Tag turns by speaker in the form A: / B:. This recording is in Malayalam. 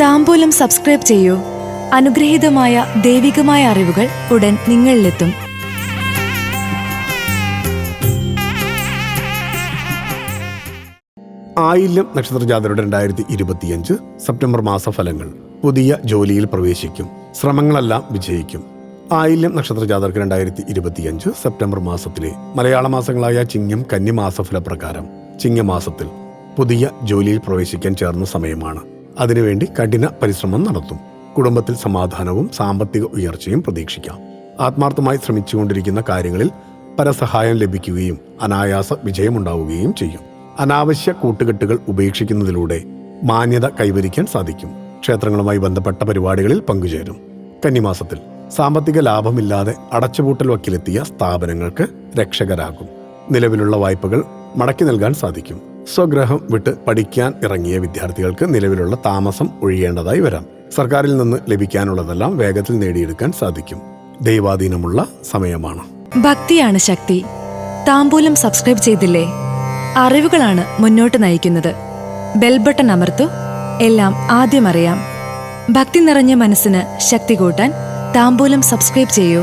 A: താമ്പൂലം സബ്സ്ക്രൈബ് ചെയ്യൂ. അനുഗ്രഹീതമായ ദൈവികമായ അറിവുകൾ ഉടൻ നിങ്ങളിലെത്തും.
B: ആയില്യം നക്ഷത്രജാതരുടെ രണ്ടായിരത്തി ഇരുപത്തിയഞ്ച് സെപ്റ്റംബർ മാസ ഫലങ്ങൾ പുതിയ ജോലിയിൽ പ്രവേശിക്കും. ശ്രമങ്ങളെല്ലാം വിജയിക്കും. ആയില്യം നക്ഷത്രജാതർക്ക് രണ്ടായിരത്തി ഇരുപത്തിയഞ്ച് സെപ്റ്റംബർ മാസത്തിലെ മലയാള മാസങ്ങളായ ചിങ്ങം കന്നി മാസഫലപ്രകാരം ചിങ്ങമാസത്തിൽ പുതിയ ജോലിയിൽ പ്രവേശിക്കാൻ ചേർന്ന സമയമാണ്. അതിനുവേണ്ടി കഠിന പരിശ്രമം നടത്തും. കുടുംബത്തിൽ സമാധാനവും സാമ്പത്തിക ഉയർച്ചയും പ്രതീക്ഷിക്കാം. ആത്മാർത്ഥമായി ശ്രമിച്ചുകൊണ്ടിരിക്കുന്ന കാര്യങ്ങളിൽ പരസഹായം ലഭിക്കുകയും അനായാസ വിജയമുണ്ടാവുകയും ചെയ്യും. അനാവശ്യ കൂട്ടുകെട്ടുകൾ ഉപേക്ഷിക്കുന്നതിലൂടെ മാന്യത കൈവരിക്കാൻ സാധിക്കും. ക്ഷേത്രങ്ങളുമായി ബന്ധപ്പെട്ട പരിപാടികളിൽ പങ്കുചേരും. കന്നിമാസത്തിൽ സാമ്പത്തിക ലാഭമില്ലാതെ അടച്ചുപൂട്ടൽ വക്കിലെത്തിയ സ്ഥാപനങ്ങൾക്ക് രക്ഷകരാകും. നിലവിലുള്ള വായ്പകൾ മടക്കി നൽകാൻ സാധിക്കും. സ്വഗ്രഹം വിട്ട് പഠിക്കാൻ ഇറങ്ങിയ വിദ്യാർത്ഥികൾക്ക് നിലവിലുള്ള താമസം ഒഴിയേണ്ടതായി വരാം. സർക്കാരിൽ നിന്ന് ലഭിക്കാനുള്ളതെല്ലാം വേഗത്തിൽ നേടിയെടുക്കാൻ സാധിക്കും. ദൈവാധീനമുള്ള സമയമാണ്.
A: ഭക്തിയാണ് ശക്തി. താമ്പൂലം സബ്സ്ക്രൈബ് ചെയ്തില്ലേ? അറിവുകളാണ് മുന്നോട്ട് നയിക്കുന്നത്. ബെൽബട്ടൺ അമർത്തു. എല്ലാം ആദ്യം അറിയാം. ഭക്തി നിറഞ്ഞ മനസ്സിന് ശക്തി കൂട്ടാൻ താമ്പൂലം സബ്സ്ക്രൈബ് ചെയ്യൂ.